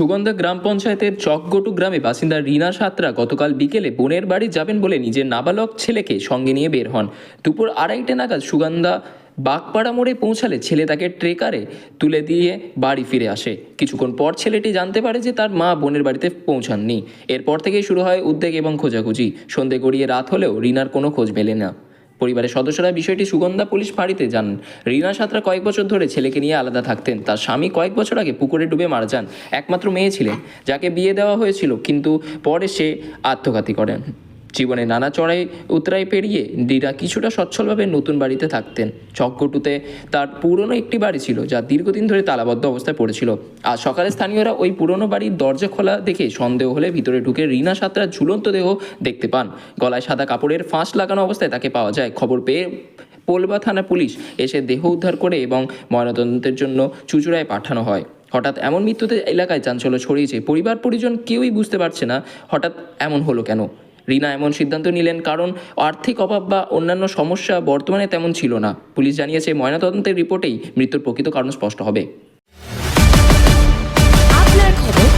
সুগন্ধা গ্রাম পঞ্চায়েতের চকগটু গ্রামে বাসিন্দা রিনা সাঁতরা গতকাল বিকেলে বোনের বাড়ি যাবেন বলে নিজের নাবালক ছেলেকে সঙ্গে নিয়ে বের হন। দুপুর আড়াইটে নাগাদ সুগন্ধা বাগপাড়া মোড়ে পৌঁছালে ছেলে তাকে ট্রেকারে তুলে দিয়ে বাড়ি ফিরে আসে। কিছুক্ষণ পর ছেলেটি জানতে পারে যে তার মা বোনের বাড়িতে পৌঁছাননি। এরপর থেকেই শুরু হয় উদ্বেগ এবং খোঁজাখুঁজি। সন্ধে গড়িয়ে রাত হলেও রিনার কোনো খোঁজ মেলে না। পরিবারের সদস্যরা বিষয়টি সুগন্ধা পুলিশ ফাঁড়িতে যান। রিনা সাঁতরা কয়েক বছর ধরে ছেলেকে নিয়ে আলাদা থাকতেন। তার স্বামী কয়েক বছর আগে পুকুরে ডুবে মারা যান। একমাত্র মেয়ে ছিলেন, যাকে বিয়ে দেওয়া হয়েছিল, কিন্তু পরে সে আত্মঘাতী করেন জীবনে নানা চড়াই উতরাই পেরিয়ে রিনা কিছুটা সচ্ছলভাবে নতুন বাড়িতে থাকতেন। চকগটুতে তার পুরনো একটি বাড়ি ছিল যা দীর্ঘদিন ধরে তালাবদ্ধ অবস্থায় পড়েছিল। আজ সকালে স্থানীয়রা ওই পুরনো বাড়ির দরজা খোলা দেখে সন্দেহ হলে ভিতরে ঢুকে রিনা সাঁতরার ঝুলন্ত দেহ দেখতে পান। গলায় সাদা কাপড়ের ফাঁস লাগানো অবস্থায় তাকে পাওয়া যায়। খবর পেয়ে পোলবা থানা পুলিশ এসে দেহ উদ্ধার করে এবং ময়নাতদন্তের জন্য চুচুড়ায় পাঠানো হয়। হঠাৎ এমন মৃত্যুতে এলাকায় চাঞ্চল্য ছড়িয়েছে। পরিবার পরিজন কেউই বুঝতে পারছে না হঠাৎ এমন হলো কেন? রিনা এমন সিদ্ধান্ত নিলেন, কারণ আর্থিক অভাব বা অন্যান্য সমস্যা বর্তমানে তেমন ছিল না। পুলিশ জানিয়েছে, ময়নাতদন্তের রিপোর্টেই মৃত্যুর প্রকৃত কারণ স্পষ্ট হবে। আপনার খবর